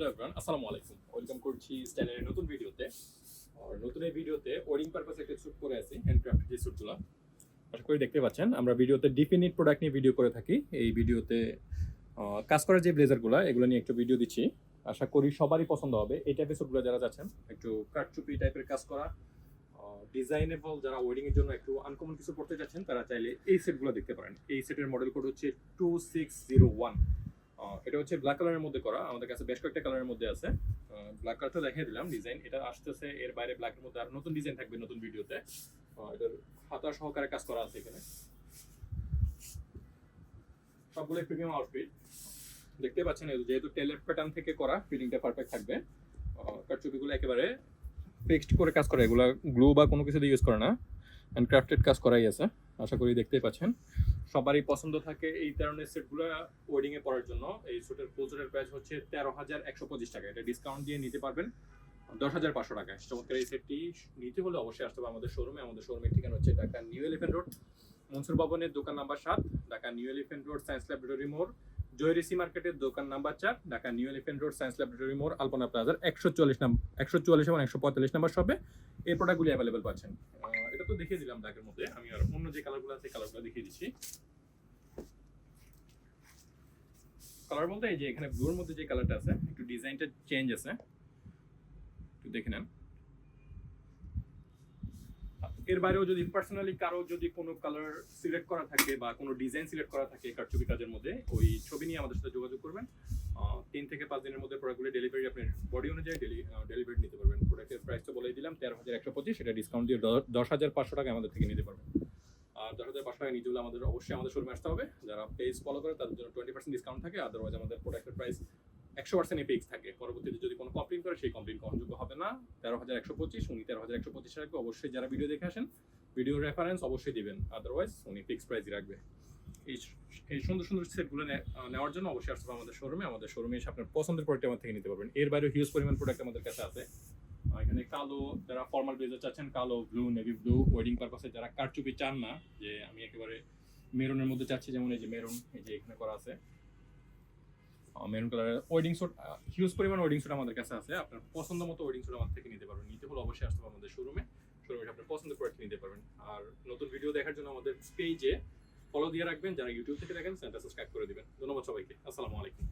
Hello everyone আসসালামু আলাইকুম welcome করছি স্টাইলের নতুন ভিডিওতে। আর নতুন এই ভিডিওতে পারপাসে একটা স্যুট আছি যে স্যুটগুলো আশা করি দেখতে পাচ্ছেন, আমরা ভিডিওতে ডিফিনিট প্রোডাক্ট নিয়ে ভিডিও করে থাকি। এই ভিডিওতে কাজ করার যে ব্লেজারগুলো, এগুলো নিয়ে একটু ভিডিও দিচ্ছি। আশা করি সবারই পছন্দ হবে। এই টাইপের স্যুটগুলো যারা যাচ্ছেন, একটু কাটচুপি টাইপের কাজ করা ডিজাইনেবল যারা ওয়েডিং এর জন্য একটু আনকমন কিছু পড়তে যাচ্ছেন, তারা চাইলে এই সেটগুলো দেখতে পারেন। এই সেটের মডেল কোড হচ্ছে টু সিক্স জিরো ওয়ান এটা হচ্ছে ব্ল্যাক কালারের মধ্যে করা। আমাদের কাছে বেশ কয়েকটা কালারের মধ্যে আছে। ব্ল্যাক কালারটা দেখিয়ে দিলাম ডিজাইন এটা আসতেছে, এর বাইরে ব্ল্যাকের মধ্যে আর নতুন ডিজাইন থাকবে নতুন ভিডিওতে এটার হাতা সহকারে কাজ করা আছে এখানে। সবগুলো প্রিমিয়াম আউটফিট দেখতে পাচ্ছেন যেহেতু টেলের প্যাটার্ন থেকে করা ফিটিংটা পারফেক্ট থাকবে। কাটচুপিগুলো একেবারে ফিক্সড করে কাজ করা, এগুলো গ্লু বা কোনো কিছু দিয়ে ইউজ করে না। অ্যান্ড ক্রাফটেড কাজ করাই আছে, আশা করি দেখতেই পাচ্ছেন। সবারই পছন্দ থাকে এই ধরনের সেটগুলো ওয়েডিং এ পরার জন্য। এই স্যুটের ফুলসেটের প্রাইস হচ্ছে তেরো হাজার একশো পঁচিশ টাকা। এটা ডিসকাউন্ট দিয়ে নিতে পারবেন। দশ হাজার পাঁচশো টাকায় চমৎকার এই সেটটি নিতে হলে অবশ্যই আসতে হবে আমাদের শোরুমে আমাদের শোরুমের ঠিকানা হচ্ছে Dhaka new elephant road, Mansur ভবনের দোকান নাম্বার সাত, Dhaka new elephant road, science laboratory মোড়, জয়রিসি মার্কেটের দোকান নাম্বার চার, Dhaka new elephant road, science laboratory মোড়, আলপনা প্লাজার একশো চল্লিশ নাম্বার একশো চুয়াল্লিশ এবং একশো পঁয়তাল্লিশ নাম্বার শপে এই প্রোডাক্টগুলি অ্যাভেলেবেল পাচ্ছেন। এটা তো দেখিয়ে দিলাম ব্ল্যাকের মধ্যে। আমি আর অন্য যে কালারগুলো আছে কালারগুলো দেখিয়ে দিচ্ছি। কালার বলতে এই যে এখানে ব্লুর মধ্যে যে কালারটা আছে, একটু ডিজাইনটা চেঞ্জ আছে। একটু দেখে নেন। এর বাইরেও যদি পার্সোনালি কারও যদি কোনো কালার সিলেক্ট করা থাকে বা কোনো ডিজাইন সিলেক্ট করা থাকে কারচুপি কাজের মধ্যে, ওই ছবি নিয়ে আমাদের সাথে যোগাযোগ করবেন। তিন থেকে পাঁচ দিনের মধ্যে প্রোডাক্টগুলো ডেলিভারি আপনি বডি অনুযায়ী ডেলিভারি নিতে পারবেন। প্রোডাক্টের প্রাইস তো বলেই দিলাম তেরো হাজার একশো পঁচিশ এটা ডিসকাউন্ট দিয়ে দশ হাজার পাঁচশো টাকা আমাদের থেকে নিতে পারবেন। আর দশ হাজার পাঁচশো টাকা নিতে হলে আমাদের অবশ্যই আমাদের শোরুমে আসতে হবে। যারা পেজ ফলো করে, তাদের জন্য টোয়েন্টি পার্সেন্ট ডিসকাউন্ট থাকে। আদারওয়াইজ আমাদের প্রোডাক্টের প্রাইস একশো পার্সেন্ট ফিক্স থাকে। পরবর্তীতে যদি কোনো কমপ্লেন করে, সেই কমপ্লেন গ্রহণযোগ্য হবে না। তেরো হাজার একশো পঁচিশ, উনি তেরো হাজার একশো পঁচিশ রাখবে অবশ্যই যারা ভিডিও দেখে আসেন ভিডিও রেফারেন্স অবশ্যই দিবেন। আদারওয়াইজ উনি ফিক্স প্রাইসই রাখবে। এই এই সুন্দর সুন্দর সেটগুলো নেওয়ার জন্য অবশ্যই আসতে হবে আমাদের শোরুমে আমাদের শোরুমে এসে আপনার পছন্দের প্রোডাক্ট আমার থেকে নিতে পারবেন। এর বাইরেও হিউজ পরিমাণ প্রোডাক্ট আমাদের কাছে আছে। এখানে কালো, যারা ফর্মাল ব্লেজার চাচ্ছেন, কালো ব্লু নেভি ব্লু ওয়েডিং পারপাসে যারা কারচুপি চান না, যে আমি একেবারে মেরুনের মধ্যে চাচ্ছি, যেমন এই যে মেরুন, এই যে এখানে করা আছে। মেরুন কালারের ওয়েডিং স্যুট হিউজ পরিমাণ ওয়েডিং স্যুট আমাদের কাছে আছে। আপনার পছন্দ মতো ওয়েডিং স্যুট আমার থেকে নিতে পারবেন। নিতে হলে অবশ্যই আসতে হবে আমাদের শোরুমে শোরুমে আপনার পছন্দের প্রোডাক্ট নিতে পারবেন। আর নতুন ভিডিও দেখার জন্য আমাদের পেজে ফলো দিয়ে রাখবেন। যারা ইউটিউব থেকে দেখেন চ্যানেলটা সাবস্ক্রাইব করে দিবেন। ধন্যবাদ সবাইকে। আসসালামু আলাইকুম।